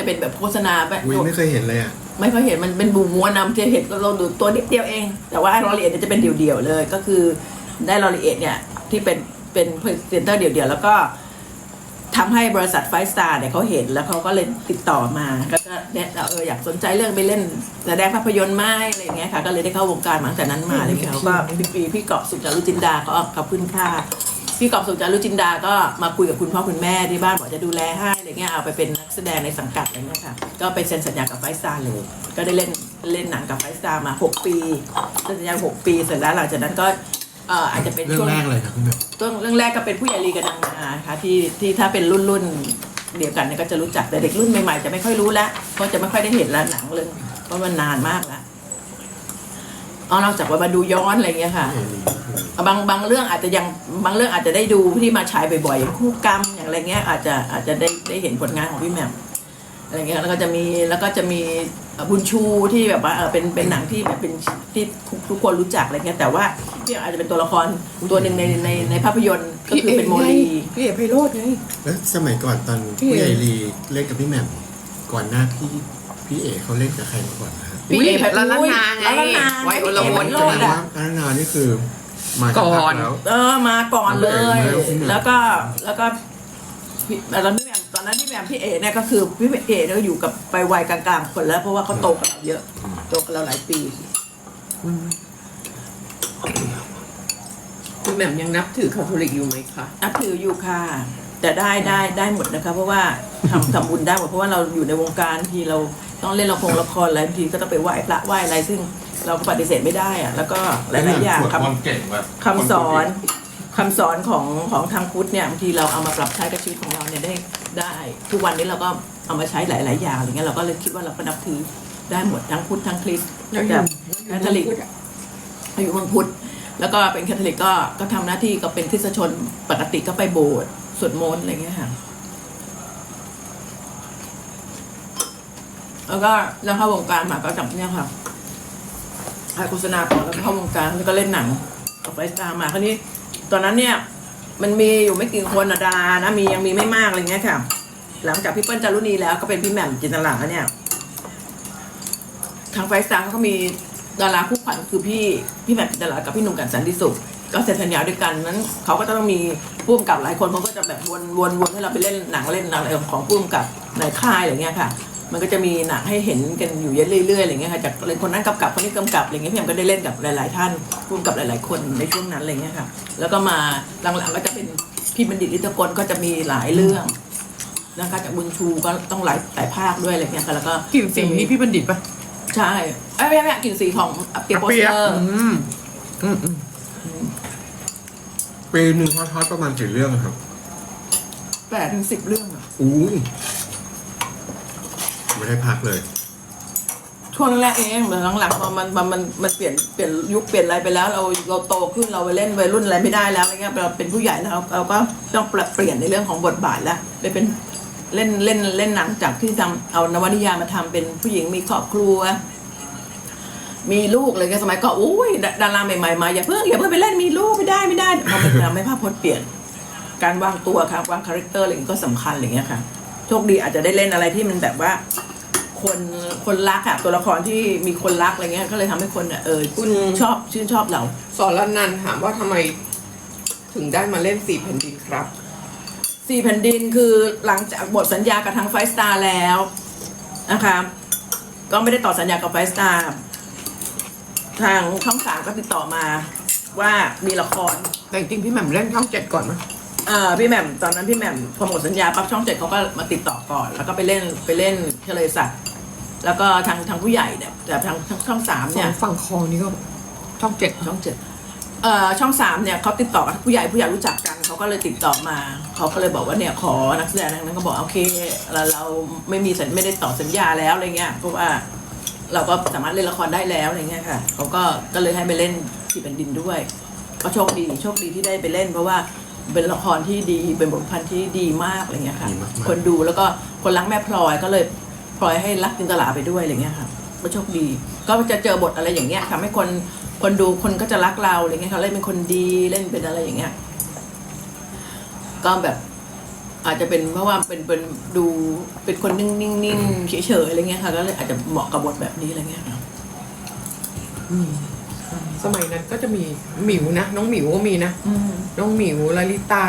จะเป็นแบบโฆษณาแบบอุ้ยไม่เคยเห็นเลยอะไม่ค่อยเห็นมันเป็นบูม้วนนำจะเห็นเราดูตัวนิดเดียวเอง แต่ว่ารายละเอียดเนี่ยจะเป็นเดี่ยวๆเลย ก็คือได้รายละเอียดเนี่ยที่เป็นเป็นพรีเซนเตอร์เดี่ยวๆแล้วก็ทำให้บริษัทไฟสตาร์เนี่ยเขาเห็นแล้วเขาก็เลยติดต่อมาก็จะเนี่ยเอออยากสนใจเรื่องไปเล่นแสดงภาพยนตร์ไหมอะไรอย่างเงี้ยค่ะ ก็เลยได้เข้าวงการมาตั้งแต่นั้นมาเลยค่ะเขาก็พี่ปีพี่เกาะสุจารุจินดาก็ขอบคุณค่ะ พี่กอบสุจารุจินดาก็มาคุยกับคุณพ่อคุณแม่ที่บ้านบอกจะดูแลให้อะไรเงี้ยเอาไปเป็นนักแสดงในสังกัดอะไรเงี้ยค่ะก็ไปเซ็นสัญญากับไฟสตาร์เลยก็ได้เล่นเล่นหนังกับไฟสตาร์มา 6 ปีเซ็นสัญญา6 ปีเสร็จแล้วหลังจากนั้นก็เอ่ออาจจะเป็นเรื่องช่วงแรกเลยครับพี่แบบต้นเรื่องแรกก็เป็นผู้ใหญ่ลีกับนางนาค่ะที่ที่ถ้าเป็นรุ่นรุ่นเดียวกันเนี่ยก็จะรู้จักแต่เด็กรุ่นใหม่ๆจะไม่ค่อยรู้แล้วเพราะจะไม่ค่อยได้เห็นแล้วหนังเรื่องเพราะมันนานมากแล้ วอ๋อนอกจากว่ามาดูย้อนอะไรเงี้ยค่ะ บางบางเรื่องอาจจะยังบางเรื่องอาจจะได้ดูที่มาฉายบ่อยๆอย่างคู่กรรมอย่างอะไรเงี้ยอาจจะอาจจะได้ได้เห็นผลงานของพี่แหม่มอะไรเงี้ยแล้วก็จะมีแล้วก็จะมีเอ่อบุญชูที่แบบว่าเออเป็นเป็นหนังที่แบบเป็นที่ทุกทุกคนรู้จักอะไรเงี้ยแต่ว่าพี่อาจจะเป็นตัวละครตัวหนึ่งในในในภาพยนตร์ก็คือเป็นโมลีพี่เอกไพโรจน์ไงแล้วสมัยก่อนตอนพี่ผู้ใหญ่ลีเล่นกับพี่แหม่มก่อนหน้าพี่พี่เอกเขาเล่นกับใครมาก่อน นะครับพี่เอกอุ๊ยละละนาไงละละนาไว้อลวนโลแสดดงอะว่านานานี่คือมาจากก่อนพัแล้ว เออมาก่อนเลย แล้วพี่แหม่มแล้วก็แล้วก็พี่แล้วพี่แหม่มตอนนั้นพี่แหม่มพี่เอเนี่ยก็คือพี่เอเนี่ยก็อยู่กับไปวัยกลางๆคนแล้ว เพราะว่าเขาโตกับเราเยอะโตกับเราหลายปีคุณแหม่มยังนับถือคาทอลิกอยู่ไหมคะนับถืออยู่ค่ะ แต่ได้ได้ได้หมดนะคะ เพราะว่าทำทำบุญได้หมดเพราะว่าเราอยู่ในวงการทีเรา ต้องเล่นละครละครอะไรบางทีก็ต้องไปไหว้พระไหว้อะไรซึ่งเราก็ปฏิเสธไม่ได้อะแล้วก็หลายๆอย่างสวดคำมนต์เก่งแบบคำสอนคำสอนของของทางพุทธเนี่ยบางทีเราเอามาปรับใช้กับชีวิตของเราเนี่ยได้ได้ ทุกวันนี้เราก็เอามาใช้หลาย ๆ อย่างอย่างเงี้ยเราก็เลยคิดว่าเราก็นับถือได้หมดทั้งพุทธทั้งคริสต์แบบแคทอลิกอายุเมืองพุทธแล้วก็เป็นแคทอลิกก็ก็ทำหน้าที่ก็เป็นคริสตชนปกติก็ไปโบสถ์สวดมนต์อะไรเงี้ยค่ะ แล้วก็แล้วเข้าวงการมาก็จับเนี่ยค่ะถ่ายโฆษณาก่อแล้วก็เข้าวงการแล้วก็เล่นหนังออกไปตามมาคราวนี้ ตอนนั้นเนี่ย มันมีอยู่ไม่กี่คนอะดารานะมียังมีไม่มากอะไรเงี้ยค่ะ หลังจากพี่เปิ้ลจารุณีแล้วก็เป็นพี่แหม่มจินตลาเนี่ย ทางไฟสตาร์เขาก็มีดาราคู่ขวัญคือพี่พี่แหม่มจินตลากับพี่หนุ่มกันสันติสุขก็เซ็นสัญญาด้วยกันนั้นเขาก็จะต้องมีผู้กำกับหลายคนเขาก็จะแบบวนวนวนให้เราไปเล่นหนังเล่นอะไรของผู้กำกับในค่ายอะไรเงี้ยค่ะ มันก็จะมีหนังให้เห็นกันอยู่เรื่อยๆอะไรเงี้ยค่ะจากคนนั้นกำกับคนนี้กำกับอะไรเงี้ยพี่แหม่มก็ได้เล่นกับหลาย ๆ ท่านผู้กำกับหลาย ๆ คนในช่วงนั้นอะไรเงี้ยค่ะ แล้วก็มาหลังๆก็จะเป็นพี่บัณฑิตลิตกลก็จะมีหลายเรื่องนะคะจากบุญชูก็ต้องหลายหลายภาคด้วยอะไรเงี้ยค่ะแล้วก็กลิ่นสีนี่พี่บัณฑิตปะใช่เอ้ยไม่ไม่กลิ่นสีของเปียโปสเตอร์อืมอืมอืมปีหนึ่งเขาทอดประมาณกี่เรื่องครับแปดถึงสิบเรื่องอะอู้ย ไม่ได้พักเลย ช่วงแรกเองแต่หลังๆพอมันมันมันมันเปลี่ยนเปลี่ยนยุคเปลี่ยนอะไรไปแล้ว เราเราโตขึ้นเราไปเล่นวัยรุ่นอะไรไม่ได้แล้วอะไรเงี้ยเราเป็นผู้ใหญ่แล้วเราเราก็ต้องเปลี่ยนในเรื่องของบทบาทแล้วไปเป็นเล่นเล่นเล่นหนังจากที่ทำเอานวนิยายมาทำเป็นผู้หญิงมีครอบครัว มีลูกเลยก็สมัยก็โอ้ยดาดาราใหม่ๆมาอย่าเพิ่งอย่าเพิ่งไปเล่นมีลูกไม่ได้ไม่ได้พอมันทำให้ภาพพจน์เปลี่ยน การวางตัวค่ะวางคาแรคเตอร์อะไรอย่างงี้ก็สำคัญอะไรอย่างเงี้ยค่ะ โชคดีอาจจะได้เล่นอะไรที่มันแบบว่า คนคนรักอะตัวละครที่มีคนรักอะไรเงี้ยก็เลยทำให้คนอะเออคุณ ชอบชื่นชอบเรา สอนรันนันท์ถามว่าทำไมถึงได้มาเล่นสี่แผ่นดินครับ สี่แผ่นดินคือหลังจากบทสัญญากับทางไฟสตาร์แล้วนะคะก็ไม่ได้ต่อสัญญากับไฟสตาร์ทางช่องสามก็ติดต่อมาว่ามีละคร แต่จริงๆพี่แหม่มเล่นช่องเจ็ดก่อนมั้ยเอ่อพี่แหม่มตอนนั้นพี่แหม่มพอหมดสัญญาปั๊บช่องเจ็ดเขาก็มาติดต่อก่อน แล้วก็ไปเล่นไปเล่นเฉลยสัตว์ แล้วก็ทางทางผู้ใหญ่เนี่ยแต่ทางทางช่องสามสอเนี่ยงฝั่งคอนี่ก็ช่องเจ็ดช่องเจ็ดเอ่อช่องสามเนี่ยเขาติดต่อกับผู้ใหญ่ผู้ใหญ่รู้จักกันเขาก็เลยติดต่อมาเขาก็เลยบอกว่าเนี่ยขอนักแสดงนั้นก็บอกโอเคเราเราไม่มีสัญไม่ได้ต่อสัญญาแล้วอะไรเงี้ยเพราะว่าเราก็สามารถเล่นละครได้แล้วอะไรเงี้ยค่ะเขาก็ก็เลยให้ไปเล่นที่แผ่นดินด้วย ก็โชคดีโชคดีที่ได้ไปเล่น เพราะว่าเป็นละครที่ดีเป็นบทพันธ์ที่ดีมากอะไรเงี้ยค่ะดีมากๆคนดูแล้วก็คนรักแม่พลอยก็เลย พลอยให้รักจินตลาไปด้วยอะไรเงี้ยค่ะก็โชคดี ก็จะเจอบทอะไรอย่างเงี้ยทำให้คนคนดูคนก็จะรักเราอะไรเงี้ยเขาเล่นเป็นคนดีเล่นเป็นอะไรอย่างเงี้ยก็แบบอาจจะเป็นเพราะว่าเป็นเป็นดูเป็นคนนิ่งนิ่งนิ่งเฉยๆอะไรเงี้ยค่ะก็เลยอาจจะเหมาะกับบทแบบนี้อะไรเงี้ยค่ะอืมสมัยนั้นก็จะมีหมิวนะน้องหมิวก็มีนะอืมน้องหมิวลลิตา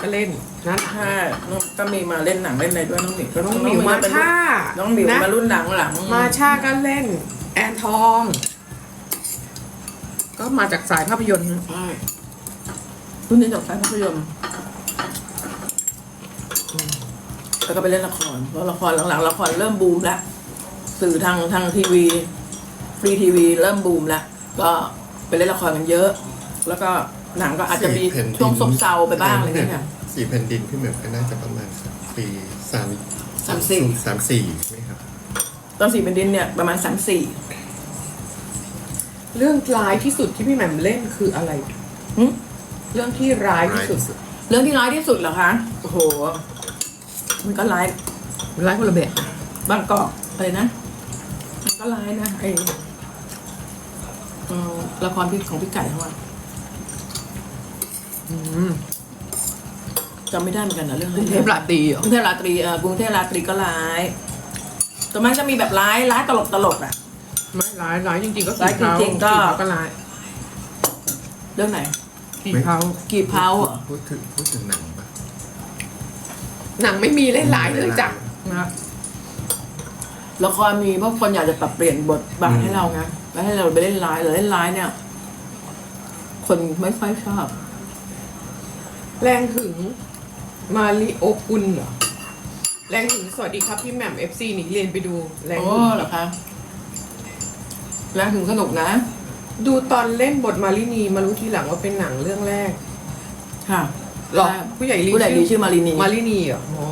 ก็เล่น นั่นใช่น้องก็มีมาเล่นหนังเล่นอะไรด้วยน้องหมิวก็น้องหมิวมาเป็นช่าน้องหมิวนะมารุ่นหลังหลังมาชาก็เล่น แอนทอง ก็มาจากสายภาพยนตร์นะใช่รุ่นนี้จบสายภาพยนตร์อืมแล้วก็ไปเล่นละครเพราะละครหลังๆละครเริ่มบูมแล้วสื่อทางทางทีวี ฟรีทีวี เริ่มบูมแล้วก็ไปเล่นละครกันเยอะ แล้วก็หนังก็อาจจะมีสี่แผ่นดินช่วงซบเซาไปบ้างอะไรเงี้ยค่ะ สี่แผ่นดินพี่แหม่มก็น่าจะประมาณสักปีสามสามสี่ สามสี่ใช่ไหมครับ ตอนสี่เป็นดินเนี่ยประมาณสามสี่เรื่องร้ายที่สุดที่พี่แหม่มเล่นคืออะไร หึเรื่องที่ร้ายที่สุด เรื่องที่ร้ายที่สุดเหรอคะ โอ้โห มันก็ร้ายร้ายคนละแบบบางกอกอะไรนะ มันก็ร้ายนะไอเอ่อละครพี่ของพี่ไก่ทั้งวันอืม จำไม่ได้เหมือนกันนะเรื่องกรุงเทพราตรีเหรกอรุงเทพราตรีเออกรุงเทพราตรีก็ร้ายแต่มันจะมีแบบร้ายร้ายตลกตลกๆอะไม่ร้ายร้ายจริงๆก็ร้ายจริงๆก็กี่เผาก็ร้ายเรื่องไหนกี่เผากี่เพราเหรอพูดถึงพูดถึงหนังปะหนังไม่มีเล่นร้ายเลยจ้ะนะละครมีเพราะคนอยากจะปรับเปลี่ยนบทบาทให้เราไงแล้วให้เราไปเล่นร้ายหรือเล่นร้ายเนี่ย คนไม่ค่อยชอบ แรงถึง มาริโอกุลเหรอ แรงถึงสวัสดีครับพี่แหม่มเอฟซีนี่เรียนไปดูแรงโอ้ถึงเหรอคะแล้วถึงสนุกนะ ดูตอนเล่นบทมารินีมารู้ทีหลังว่าเป็นหนังเรื่องแรกค่ะ หรอใช่ผู้ใหญ่ลีผู้ใหญ่ลีชื่อมารินี มารินีเหรออ๋อ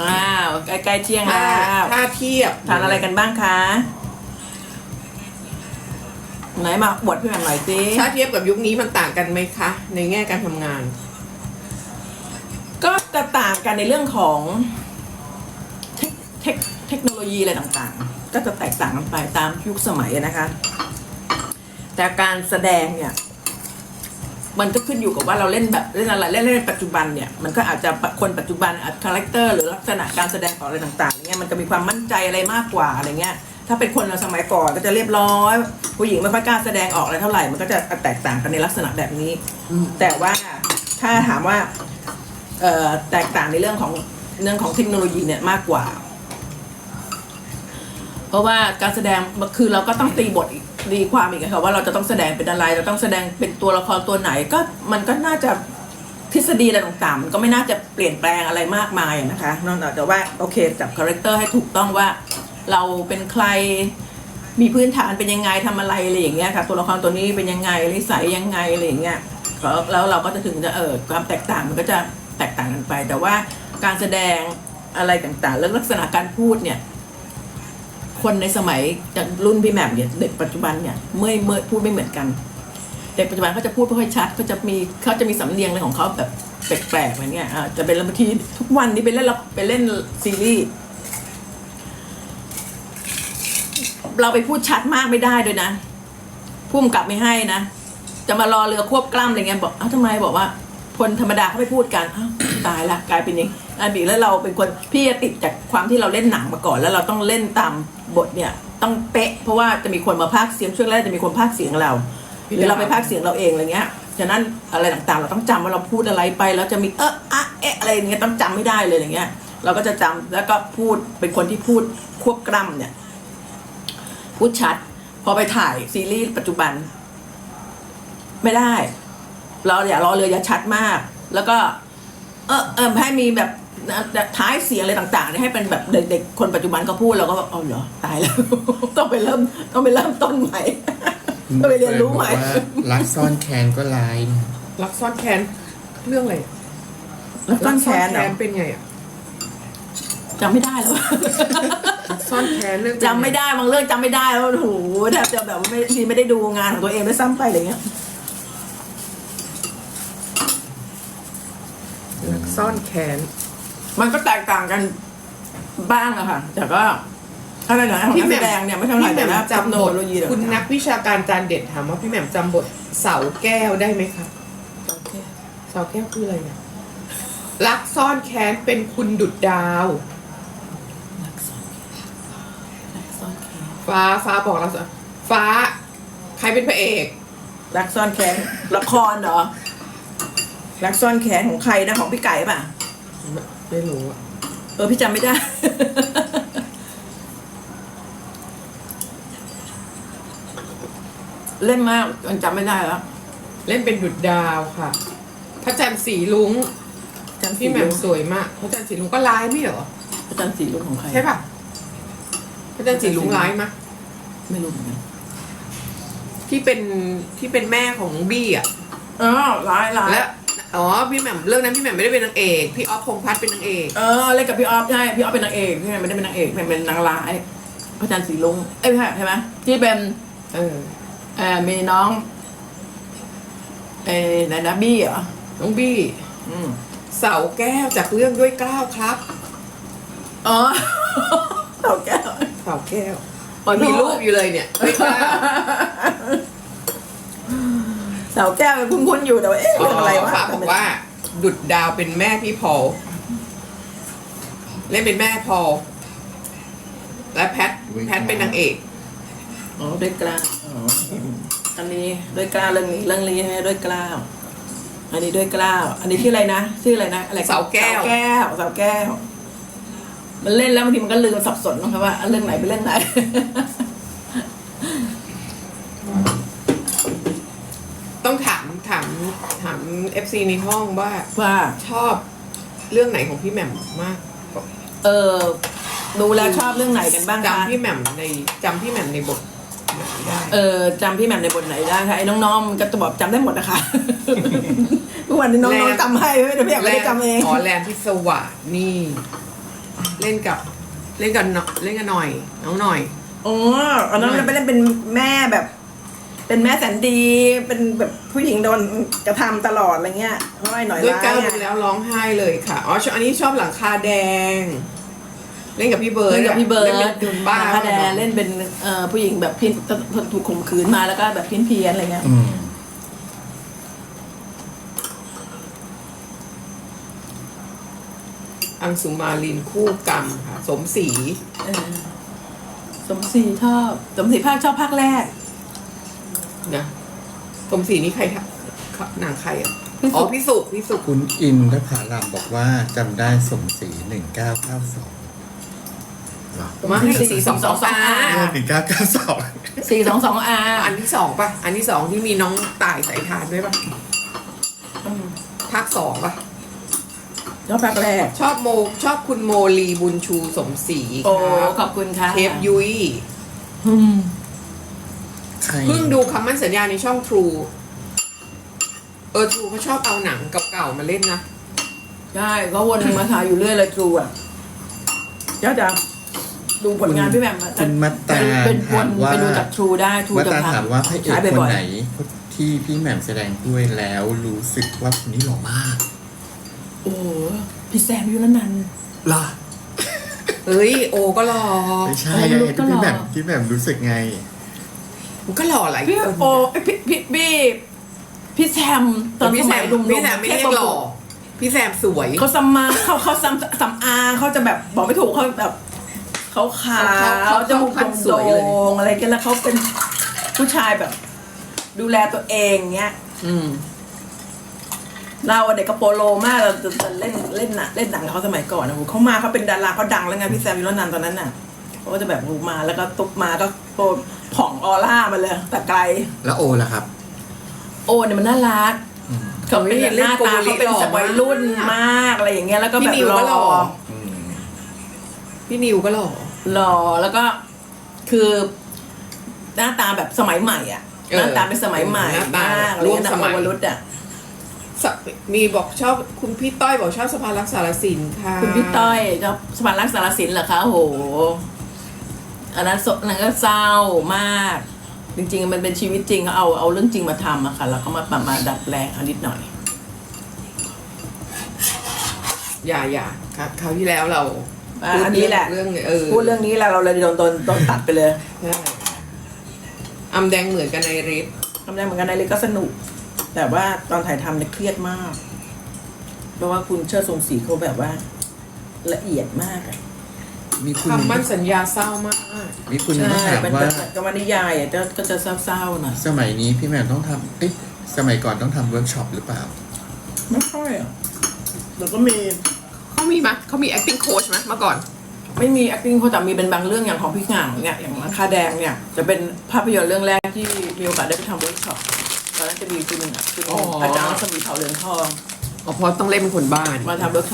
อ้าวใกล้ๆเที่ยงถ้าแล้วถ้าเทียบ ทานอะไรกันบ้างคะ ไหนมาบวดพี่แหม่มหน่อยสิถ้าเทียบกับยุคนี้มันต่างกันไหมคะ ในแง่การทำงาน ก็จะต่างกันในเรื่องของเทคเทคเทคโนโลยีอะไรต่างๆ ก็จะแตกต่างกันไปตามยุคสมัยนะคะ แต่การแสดงเนี่ย มันก็ขึ้นอยู่กับว่าเราเล่นแบบเล่นอะไรเล่นในปัจจุบันเนี่ยมันก็อาจจะคนปัจจุบันอาจคาแรคเตอร์หรือลักษณะการแสดงของอะไรต่างๆเนี่ยมันจะมีความมั่นใจอะไรมากกว่าอะไรเงี้ย ถ้าเป็นคนเราสมัยก่อนก็จะเรียบร้อย ผู้หญิงไม่ค่อยกล้าแสดงออกอะไรเท่าไหร่มันก็จะแตกต่างกันในลักษณะแบบนี้ แต่ว่าถ้าถามว่าเอ่อแตกต่างในเรื่องของเรื่องของเทคโนโลยีเนี่ยมากกว่า เพราะว่าการแสดงคือเราก็ต้องตีบทอีกดีความอีกค่ะว่าเราจะต้องแสดงเป็นอะไรเราต้องแสดงเป็นตัวละครตัวไหนก็มันก็น่าจะทฤษฎีอะไรต่างๆมันก็ไม่น่าจะเปลี่ยนแปลงอะไรมากมายอะนะคะนอกจากว่าโอเคจับคาแรคเตอร์ให้ถูกต้องว่า เราเป็นใครมีพื้นฐานเป็นยังไงทำอะไรอะไรอย่างเงี้ยค่ะตัวละครตัวนี้เป็นยังไงนิสัยยังไงอะไรอย่างเงี้ยแล้วเราก็จะถึงจะเออความแตกต่างมันก็จะแตกต่างกันไป แต่ว่าการแสดงอะไรต่างๆ แล้วลักษณะการพูดเนี่ย คนในสมัยจากรุ่นพี่แหม่มเนี่ยเด็กปัจจุบันเนี่ยเมื่อเมื่อพูดไม่เหมือนกัน เด็กปัจจุบันเขาจะพูดไม่ค่อยชัดเขาจะมีเขาจะมีสำเนียงอะไรของเขาแบบแปลกๆอะไรเงี้ยอ่าจะเป็นบางทีทุกวันนี้ไปเล่นละไปเล่นซีรีส์ เราไปพูดชัดมากไม่ได้ด้วยนะพุ่มกลับไม่ให้นะจะมารอเรือควบกล้ำอะไรเงี้ยบอกเอ้าทำไมบอกว่าคนธรรมดาเขาไม่พูดกันอ้าวตายละกลายเป็นอย่างนี้อันบีแล้วเราเป็นคนพี่จะติดจากความที่เราเล่นหนังมาก่อน แล้วเราต้องเล่นตามบทเนี่ย ต้องเป๊ะ เพราะว่าจะมีคนมาพากเสียงช่วงแรกจะมีคนพากเสียงเราหรือเราไปพากเสียงเราเองอะไรเงี้ยฉะนั้นอะไรต่างๆ เราต้องจำว่าเราพูดอะไรไปแล้วจะมีเอออะเอะอะไรอย่างเงี้ยต้องจำไม่ได้เลยอย่างเงี้ย เราก็จะจำแล้วก็พูดเป็นคนที่พูดควบกล้ำเนี่ย พูดชัด พอไปถ่ายซีรีส์ปัจจุบัน ไม่ได้ เราอย่ารอเรืออย่าชัดมาก แล้วก็ เออเออให้มีแบบท้ายเสียงอะไรต่างๆเนี่ยให้เป็นแบบเด็กๆคนปัจจุบันก็พูดเราก็แบบอ๋อเหรอตายแล้ว ต้องไปเริ่มต้องไปเริ่มต้นใหม่ต้องไปเรียนรู้ใหม่บอกว่ารักซ่อนแคนก็ลายนะรักซ่อนแค้นเรื่องอะไรแล้วต้นแขนเหรอรักซ่อเป็นไงอะจำไม่ได้แล้วรัก ซ่อนแค้นเรื่องเป็นงจำไม่ได้บางเรื่องจำไม่ได้แล้วโอ้โหแทบจะแบบว่าไม่ทีไม่ได้ดูงานของตัวเองด้วยซ้ำไปอะไรเงี้ยรักซ่อนแค้นมันก็แตกต่างกันบ้างอะค่ะ แต่ก็คาในฐานะของพี่นักแหม่แสมดงเนี่ยไม่เท่าไหร่พี่แหแต่ม่มว่าจำโนบทโลยีเดี๋ยวคุณนักวิชาการจานเด็ดถามว่าพี่แหม่มจำบทเสาแก้วได้ไหมคะโอเคเสาแก้วคืออะไรอะรักซ่อนแค้นเป็นคุณดุดดาว ฟ้าฟ้าบอกเราฟ้า ใครเป็นพระเอก รักซ่อนแค้นละครเหรอ รักซ่อนแค้นของใครนะของพี่ไก่ป่ะ ไม่รู้อะเออพี่จำไม่ได้ เล่นมากมันจำไม่ได้แล้วเล่นเป็นดุดดาวค่ะ พระจันทร์สีลุงจำพี่พี่แหแหม่ม่มมสวยมาก พระจันทร์สีลุงก็ร้ายไม่เหรออาจารย์สีลุงของใคร ใช่ป่ะ พระจันทร์สีลุงร้ายมะ ไม่รู้เหมือนกันที่เป็นที่เป็นแม่ของบี้อะอ๋อร้ายร้ายและอ๋อพี่แหม่มเรื่องนั้นพี่แหม่มไม่ได้เป็นนางเอกพี่ออฟพงษ์พัฒน์เป็นนางเอกเออเล่นกับพี่ออฟใช่พี่ออฟเป็นนางเอกพี่แหม่มไม่ได้เป็นนางเอกแหม่มเป็นนางร้ายพระจันทร์สีลุงเอ้ยไม่ใช่ใช่ไหมที่เป็น เออเอ่อมีน้องเอ้ยไหนนะบี้เหรอน้องบี้อืมเสาแก้วจากเรื่องด้วยเกล้าวครับ อ๋อเต่าแก้ว เสาแก้ว ขอโทษมีรูปอยู่เลยเนี่ยด้วยเกล้าวเสาแก้วคุ้นๆอยู่แต่ว่าเอ๊ะเรื่องอะไรวะฟ้าบอกว่า ดุดดาวเป็นแม่พี่พอลเล่นเป็นแม่พอลและแพทแพทเป็นนางเอกอ๋อด้วยกล้าวอ๋ออันนี้ด้วยกล้าวเรื่องนี้เรื่องนี้ใช่ไหมด้วยกล้าวอันนี้ด้วยกล้าวอันนี้ชื่ออะไรนะชื่ออะไรนะอะไรเสาแก้วเสาแก้วเสาแก้ว มันเล่นแล้วบางทีมันก็ลืมสับสนนะครับว่าเรื่องไหนเป็นเรื่องไหนต้องถามถามถามเอฟซีในห้องว่าว่าชอบเรื่องไหนของพี่แหม่มมากเออดูแล้วชอบเรื่องไหนกันบ้างคะจำพี่แหม่มในจำพี่แหม่มในบทไหนได้เออจำพี่แหม่มในบทไหนได้คะไอ้น้องๆมันก็จะบอกจำได้หมดนะคะทุกวันนี้น้องๆจำให้ไม่ได้พี่แหม่มไม่ได้จำเองอ๋อแลนพิศวาสนี่ เล่นกับเล่นกับน้องเล่นกับหน่อย น้องหน่อย อ๋ออันนั้นเราไปเล่นเป็นแม่แบบ เป็นแม่แสนดี เป็นแบบผู้หญิงโดนกระทำตลอดอะไรเงี้ยเพราะไอ้หน่อยด้วยร้ายก้าวไงดูแล้วร้องไห้เลยค่ะ อ๋อชอบอันนี้ชอบหลังคาแดง เล่นกับพี่เบิร์ดเล่นกับพี่เบิร์ดเล่นเป็นบ้าพระแดนเล่นเป็นเอ่อผู้หญิงแบบพินถูกข่มขืนมาแล้วก็แบบเพี้ยนเพียนๆอะไรเงี้ย อืม อังสุมาลินคู่กรรมค่ะ สมศรีเออสมศรีชอบสมศรีภาคชอบภาคแรก นะสมศรีนี่ใครทำหนังใครอะพี่สุ อ๋อพี่สุพี่สุคุณอินทผารามบอกว่าจำได้สมศรีหนึ่งเก้าเก้าสองมาให้สีสองสองอาหนึ่งเก้าเก้าสองสี่สองสองอาอันที่สองป่ะ อันที่สองที่มีน้องต่ายสายทานด้วยป่ะภาคสองป่ะ ชอบภาคแรก ชอบโมชอบคุณโมลีบุญชูสมศรีโอ้ครับขอบคุณค่ะเทปยุ้ยอืมใครเพิ่งดูคำมั่นสัญญาในช่อง True เออ True เขาชอบเอาหนังเก่าๆมาเล่นนะ ใช่เขาวนมาถ่ายอยู่เรื่อยเลยทรูอะเดี๋ยวจะดูผลงานพี่แหม่มอะคุณมัตตาเป็นวถานมว่าไปดูจากทรูได้ทรูมัตจะตาทถามว่าพระเอกฉายคนบ่อยไหน ที่พี่แหม่มแสดงด้วยแล้วรู้สึกว่าคนนี้หล่อมากๆ โอ้โหพี่แซมยุรนันท์ล่ะเฮ้ยโอก็หล่อไม่ใช่โอ้ไงรู้ก็ที่หล่อพี่แหม่มพี่แหม่มรู้สึกไง มันก็หล่อหลายพี่คนโอเอ้ยพี่พี่พี่พี่แซมตอนพี่สแซมัยมหนุ่มๆพี่แซมไม่เรียกหล่อพี่แซมสวย เขาซัมมาเขาเขาซัมซัมอาเขาจะแบบบอกไม่ถูกเขาแบบเขาขาวเขาเขาจมูกเขาสโด่วยเลย งๆอะไรกันแล้วเขาเป็นผู้ชายแบบ ดูแลตัวเองเงี้ย อืม เราอะเด็กกระโปโลมากเราจะจะเล่นเล่นหนังเล่นหนังกับเขาสมัยก่อนนะโหเขามาเขาเป็นดาราเขาดังแล้วไงพี่แซมยุรนันท์ตอนนั้นน่ะเขาก็จะแบบโหมาแล้วก็ตุกมาก็โปรผ่องออร่ามาเลยแต่ไกล แล้วโอล่ะครับโอ้เนี่ยมันน่ารักอืมเขาเป็นแบบหน้าตาเขาเป็นแบบวัยรุ่นมากอะไรอย่างเงี้ยแล้วก็พี่แบบนิวหล่ก็หล่ออ อืมพี่นิวก็หล่อ หล่อแล้วก็คือหน้าตาแบบสมัยใหม่อะเออหน้าตาเป็นสมัยใหม่หน้าตามากอะไรร่วมเงี้ยสมัยวรุษอะ สมีบอกชอบคุณพี่ต้อยบอกชอบสะพานรักษารสินค่ะคุณพี่ต้อยชอบสมานรักสารสินเหรอคะโหอันนั้นสนั้นก็เศร้ามาก จริง ๆ มันเป็นชีวิตจริงเขาเอาเอาเรื่องจริงมาทำอะค่ะ แล้วก็มาปรับมาดัดแปลงเอานิดหน่อย อย่าอย่าครับคราวที่แล้วเราอะอันนี้แหละ เรื่องเออพูดเรื่องนี้แล้วเราเลยโดนโดนโดนตัดไปเลยใช่อำแดงเหมือนกันในฤทธิ์ทำได้เหมือนกันในเลยก็สนุก แต่ว่าตอนถ่ายทำเนี่ยเครียดมาก เพราะว่าคุณเชิดทรงศรีเขาแบบว่า ละเอียดมากอะมีคุณคำมั่นสัญญาเศร้ามาก มีคุณใช่มาถามเป็นว่า แบบกรรมนิยายอะก็ก็จะเศร้าๆหน่อยสมัยนี้พี่แหม่มต้องทำเอ๊ะสมัยก่อนต้องทำเวิร์กช็อปหรือเปล่า ไม่ค่อยอะแล้วก็มีเขามีไหมยเขามี acting coach ไหมเมื่อก่อน ไม่มี acting เขาแต่มีเป็นบางเรื่องอย่างของพี่หง่างเนี่ยอย่างราคาแดงเนี่ยจะเป็นภาพยนตร์เรื่องแรกที่มีโอกาสได้ไปทำเวิร์กช็อป ตอนนั้นจะมีคุณคุณอ๋อออาจารย์รัศมีเผาเหลืองทอง อ๋อเพราะต้องเล่นเป็นคนบ้าน มาทำเวิร์กช็อป